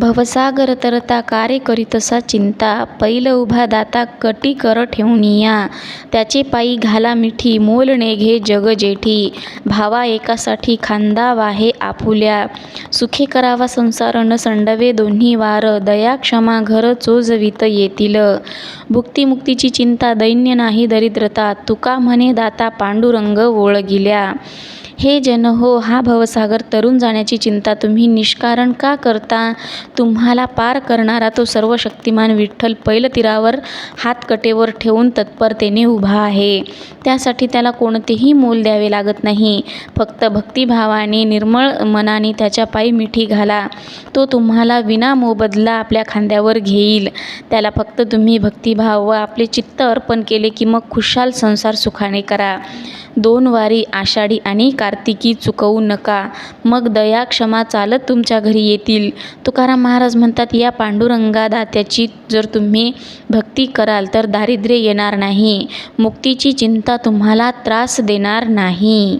भवसागर तरता कारे करीतसा चिंता पैल उभा दाता कटी कर ठेवणिया त्याचे पायी घाला मिठी मोल नेघे जग जेठी. भावा एकासाठी खांदा वाहे आपुल्या. सुखे करावा संसार न संडवे दोन्ही वार. दया क्षमा घर चोजवित येतील. भुक्तिमुक्तीची चिंता दैन्य नाही दरिद्रता. तुका म्हणे दाता पांडुरंग ओळगिल्या. हे जन हो हा भवसागर तरुण जाण्याची चिंता तुम्ही निष्कारण का करता? तुम्हाला पार करणारा तो सर्व शक्तिमान विठ्ठल पैलतीरावर हातकटेवर ठेवून तत्परतेने उभा आहे. त्यासाठी त्याला कोणतेही मोल द्यावे लागत नाही. फक्त भक्तिभावाने निर्मळ मनाने त्याच्या पायी मिठी घाला. तो तुम्हाला विना मोबदला आपल्या खांद्यावर घेईल. त्याला फक्त तुम्ही भक्तिभाव व आपले चित्त अर्पण केले की मग खुशाल संसार सुखाने करा. दोन वारी आषाढी आणि कार्तिकी चुकवू नका. मग दया क्षमा चालत तुमच्या घरी येतील. तुकाराम महाराज म्हणतात या पांडुरंगा दात्याची जर तुम्ही भक्ती कराल तर दारिद्र्य येणार नाही. मुक्तीची चिंता तुम्हाला त्रास देणार नाही.